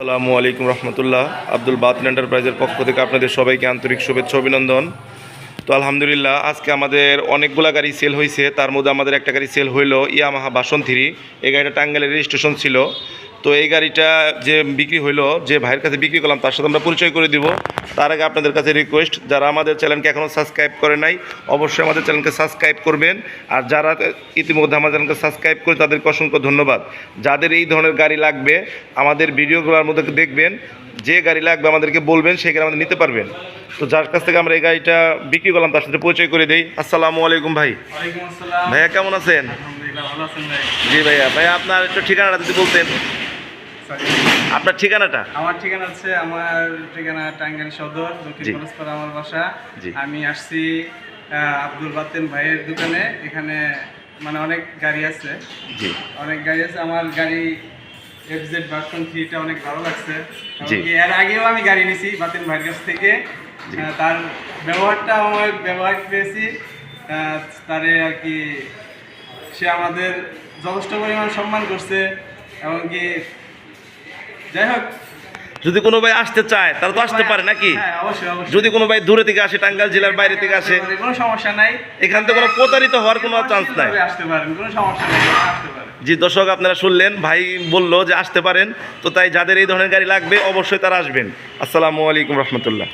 আসসালামু আলাইকুম রহমতুল্লাহ। আব্দুল বাতিন এন্টারপ্রাইজের পক্ষ থেকে আপনাদের সবাইকে আন্তরিক শুভেচ্ছা অভিনন্দন। তো আলহামদুলিল্লাহ, আজকে আমাদের অনেকগুলো গাড়ি সেল হয়েছে তার মধ্যে আমাদের একটা গাড়ি সেল হইল ইয়ামাহা বাসন্থিরি এই গাড়িটা টাঙ্গালের রেজিস্ট্রেশন ছিল। তো এই গাড়িটা যে বিক্রি হইল যে ভাইয়ের কাছে বিক্রি করলাম তার সাথে আমরা পরিচয় করে দিব। তার আগে আপনাদের কাছে রিকোয়েস্ট যারা আমাদের চ্যানেলকে এখনও সাবস্ক্রাইব করে নাই অবশ্যই আমাদের চ্যানেলকে সাবস্ক্রাইব করবেন। আর যারা ইতিমধ্যে আমাদের চ্যানেলকে সাবস্ক্রাইব করে তাদেরকে অসংখ্য ধন্যবাদ। যাদের এই ধরনের গাড়ি লাগবে আমাদের ভিডিওগুলোর মধ্যে দেখবেন যে গাড়ি লাগবে আমাদেরকে বলবেন সেই গাড়ি আমাদের নিতে পারবেন। তো যার কাছ থেকে আমরা এই গাড়িটা বিক্রি করলাম তার সাথে পরিচয় করে দিই। আসসালামু আলাইকুম ভাই। ভাইয়া কেমন আছেন? জি ভাইয়া। ভাইয়া আপনার একটু ঠিকানাটা যদি বলতেন. আপনার ঠিকানাটা? আমার ঠিকানা হচ্ছে আমার ঠিকানা টাঙ্গাইল সদর দক্ষিণ কলেজপাড়া আমার বাসা। আমি আসছি আব্দুল বাতেন ভাইয়ের দোকানে। এখানে মানে অনেক গাড়ি আছে। অনেক গাড়ি আছে। আমার গাড়ি এফজেড ভার্সন থ্রিটা অনেক ভালো লাগছে। এর আগেও আমি গাড়ি নিছি বাতেন ভাইয়ের কাছ থেকে। তার ব্যবহারটা আমার ব্যবহার পেয়েছি। তারে আর কি সে আমাদের যথেষ্ট পরিমাণ সম্মান করছে। এমনকি যাই হোক। যদি কোনো ভাই আসতে চায় তারা তো আসতে পারে নাকি? হ্যাঁ যদি কোনো ভাই দূরে থেকে আসে টাঙ্গাইল জেলার বাইরে থেকে আসে কোনো সমস্যা নাই। এখান থেকে কোনো প্রতারিত হওয়ার কোনো চান্স নাই। আসতে পারেন কোনো সমস্যা নাই আসতে পারেন। জি দর্শক আপনারা শুনলেন ভাই বলল যে আসতে পারেন তো তাই যাদের এই ধরনের গাড়ি লাগবে অবশ্যই তারা আসবেন। আসসালামু আলাইকুম রহমতুল্লাহ।